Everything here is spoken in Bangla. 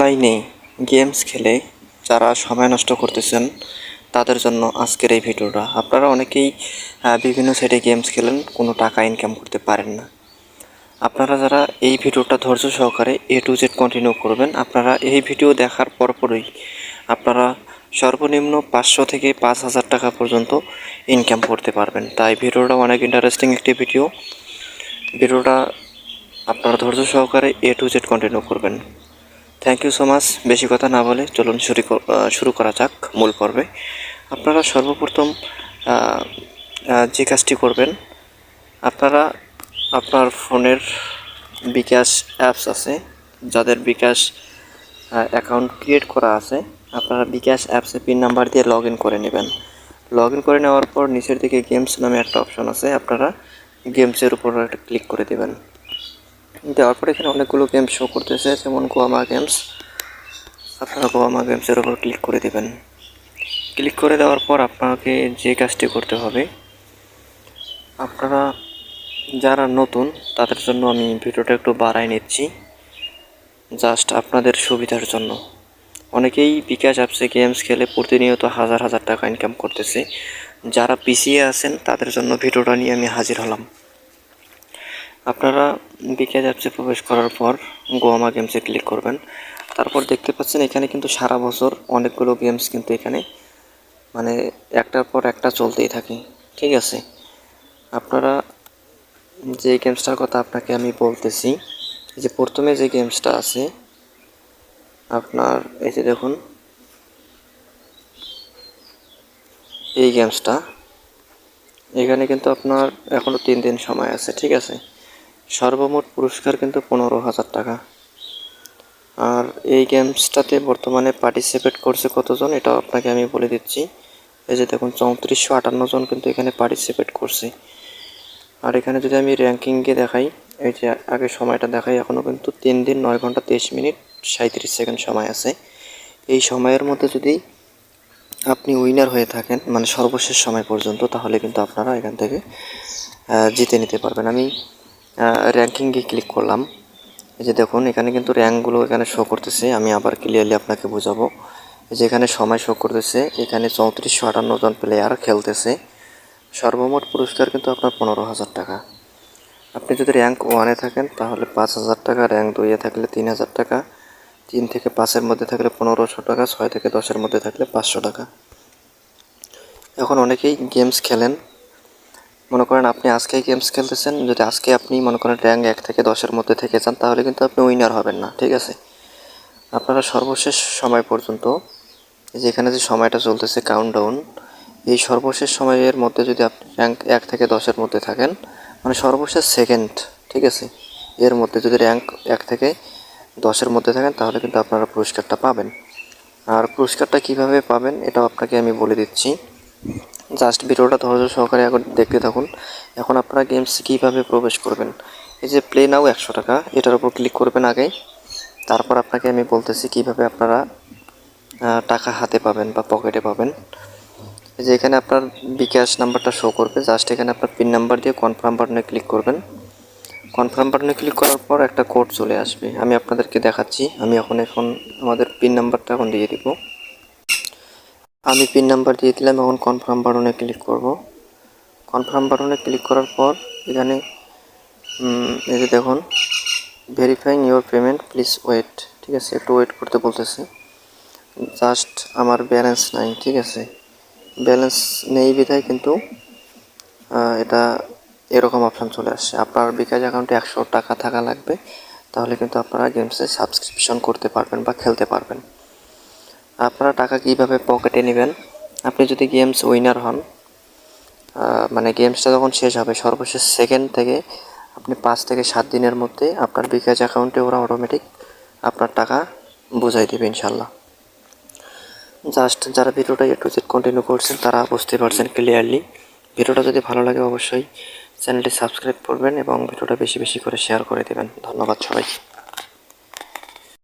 অনলাইনে গেমস খেলে যারা সময় নষ্ট করতেছেন, তাদের জন্য আজকের এই ভিডিওটা। আপনারা অনেকেই বিভিন্ন সাইটে গেমস খেলেন, কোনো টাকা ইনকাম করতে পারেন না। আপনারা যারা এই ভিডিওটা ধৈর্য সহকারে এ টু জেড কন্টিনিউ করবেন, আপনারা এই ভিডিও দেখার পরপরই আপনারা সর্বনিম্ন পাঁচশো থেকে পাঁচ হাজার টাকা পর্যন্ত ইনকাম করতে পারবেন। তাই ভিডিওটা অনেক ইন্টারেস্টিং একটি ভিডিও ভিডিওটা আপনারা ধৈর্য সহকারে এ টু জেড কন্টিনিউ করবেন। থ্যাংক ইউ সো মাচ বেশি কথা না বলে চলুন শুরু শুরু করা যাক মূল পর্বে। আপনারা সর্বপ্রথম যে কাজটি করবেন, আপনারা আপনার ফোনের বিকাশ অ্যাপস আছে, যাদের বিকাশ অ্যাকাউন্ট ক্রিয়েট করা আছে, আপনারা বিকাশ অ্যাপসে পিন নাম্বার দিয়ে লগ ইন করে নেবেন। লগ ইন করে নেওয়ার পর নিচের দিকে গেমস নামে একটা অপশন আছে, আপনারা গেমসের উপর একটা ক্লিক করে দেবেন। দেওয়ার পর এখানে অনেকগুলো গেম শো করতেছে, যেমন গোয়ামা গেমস আপনারা গোয়ামা গেমসের উপর ক্লিক করে দেবেন। ক্লিক করে দেওয়ার পর আপনাকে যে কাজটি করতে হবে, আপনারা যারা নতুন, তাদের জন্য আমি ভিডিওটা একটু বাড়াই নিচ্ছি জাস্ট আপনাদের সুবিধার জন্য। অনেকেই বিকাশ অ্যাপসে গেমস খেলে প্রতিনিয়ত হাজার হাজার টাকা ইনকাম করতেছে। যারা পিছিয়ে আছেন, তাদের জন্য ভিডিওটা নিয়ে আমি হাজির হলাম। আপনারা বিকাশ অ্যাপসে প্রবেশ করার পর গোয়ামা গেমসে ক্লিক করবেন। তারপর দেখতে পাচ্ছেন এখানে কিন্তু সারা বছর অনেকগুলো গেমস কিন্তু এখানে মানে একটার পর একটা চলতেই থাকে। ঠিক আছে? আপনারা যে গেমসটার কথা আপনাকে আমি বলতেছি যে প্রথমে যে গেমসটা আছে, আপনার এই যে দেখুন, এই গেমসটা এখানে কিন্তু আপনার এখনও তিন দিন সময় আছে, ঠিক আছে? সর্বমোট পুরস্কার কিন্তু পনেরো হাজার টাকা। আর এই গেমসটাতে বর্তমানে পার্টিসিপেট করছে কতজন, এটাও আপনাকে আমি বলে দিচ্ছি। এই যে দেখুন, চৌত্রিশশো আটান্ন জন কিন্তু এখানে পার্টিসিপেট করছে। আর এখানে যদি আমি র্যাঙ্কিংকে দেখাই, এই যে আগে সময়টা দেখাই এখনও কিন্তু তিন দিন নয় ঘণ্টা তেইশ মিনিট সাঁত্রিশ সেকেন্ড সময় আছে। এই সময়ের মধ্যে যদি আপনি উইনার হয়ে থাকেন মানে সর্বশেষ সময় পর্যন্ত, তাহলে কিন্তু আপনারা এখান থেকে জিতে নিতে পারবেন। আমি র্যাঙ্কিংয়ে ক্লিক করলাম। এই যে দেখুন, এখানে কিন্তু র্যাঙ্কগুলো এখানে শো করতেছে। আমি আবার ক্লিয়ারলি আপনাকে বোঝাবো। যে এখানে সময় শো করতেছে। এখানে চৌত্রিশশো আটান্ন জন প্লেয়ার খেলতেছে। সর্বমোট পুরস্কার কিন্তু আপনার পনেরো হাজার টাকা। আপনি যদি র্যাঙ্ক ওয়ানে থাকেন, তাহলে পাঁচ হাজার টাকা র্যাঙ্ক দুইয়ে থাকলে তিন হাজার টাকা। তিন থেকে পাঁচের মধ্যে থাকলে পনেরোশো টাকা, ছয় থেকে দশের মধ্যে থাকলে পাঁচশো টাকা। এখন অনেকেই গেমস খেলেন। মনে করেন আপনি আজকেই গেমস খেলতেছেন, যদি আজকে আপনি মনে করেন র্যাঙ্ক এক থেকে দশের মধ্যে থেকে যান, তাহলে কিন্তু আপনি উইনার হবেন না, ঠিক আছে? আপনারা সর্বশেষ সময় পর্যন্ত যেখানে যে যে সময়টা চলতেছে কাউন্টডাউন এই সর্বশেষ সময়ের মধ্যে যদি আপনি র্যাঙ্ক এক থেকে দশের মধ্যে থাকেন মানে সর্বশেষ সেকেন্ড ঠিক আছে? এর মধ্যে যদি র্যাঙ্ক এক থেকে দশের মধ্যে থাকেন, তাহলে কিন্তু আপনারা পুরস্কারটা পাবেন। আর পুরস্কারটা কীভাবে পাবেন, এটাও আপনাকে আমি বলে দিচ্ছি। জাস্ট ভিডিওটা ধৈর্য সহকারে এখন দেখতে থাকুন। এখন আপনারা গেমস কীভাবে প্রবেশ করবেন? এই যে প্লে নাও একশো টাকা, এটার উপর ক্লিক করবেন আগে। তারপর আপনাকে আমি বলতেছি কীভাবে আপনারা টাকা হাতে পাবেন বা পকেটে পাবেন। এই যে এখানে আপনার বিকাশ নাম্বারটা শো করবে। জাস্ট এখানে আপনার পিন নাম্বার দিয়ে কনফার্ম বাটনে ক্লিক করবেন। কনফার্ম বাটনে ক্লিক করার পর একটা কোড চলে আসবে। আমি আপনাদেরকে দেখাচ্ছি। আমি এখন এখন আমাদের পিন নাম্বারটা এখন দিয়ে দিব। আমি পিন নাম্বার দিয়ে দিলাম, এখন কনফার্ম বাটনে ক্লিক করব। কনফার্ম বাটনে ক্লিক করার পর, এখানে এই যে দেখুন verifying your payment please wait ঠিক আছে? একটু ওয়েট করতে বলতেছে। জাস্ট আমার ব্যালেন্স নাই, ঠিক আছে? ব্যালেন্স নেই বিধায় কিন্তু এটা এরকম অপশান চলে আসছে। আপনার বিকাশ অ্যাকাউন্টে একশো টাকা থাকা লাগবে, তাহলে কিন্তু আপনারা গেমসে সাবস্ক্রিপশন করতে পারবেন বা খেলতে পারবেন। আপনারা টাকা কীভাবে পকেটে নেবেন? আপনি যদি গেমস উইনার হন মানে গেমসটা যখন শেষ হবে, সর্বশেষ সেকেন্ড থেকে আপনি পাঁচ থেকে সাত দিনের মধ্যে আপনার বিকাশ অ্যাকাউন্টে ওরা অটোমেটিক আপনার টাকা বুঝাই দেবে ইনশাল্লাহ জাস্ট যারা ভিডিওটা একটু জেড কন্টিনিউ করছেন, তারা বুঝতে পারছেন ক্লিয়ারলি ভিডিওটা যদি ভালো লাগে অবশ্যই চ্যানেলটি সাবস্ক্রাইব করবেন এবং ভিডিওটা বেশি বেশি করে শেয়ার করে দেবেন। ধন্যবাদ সবাই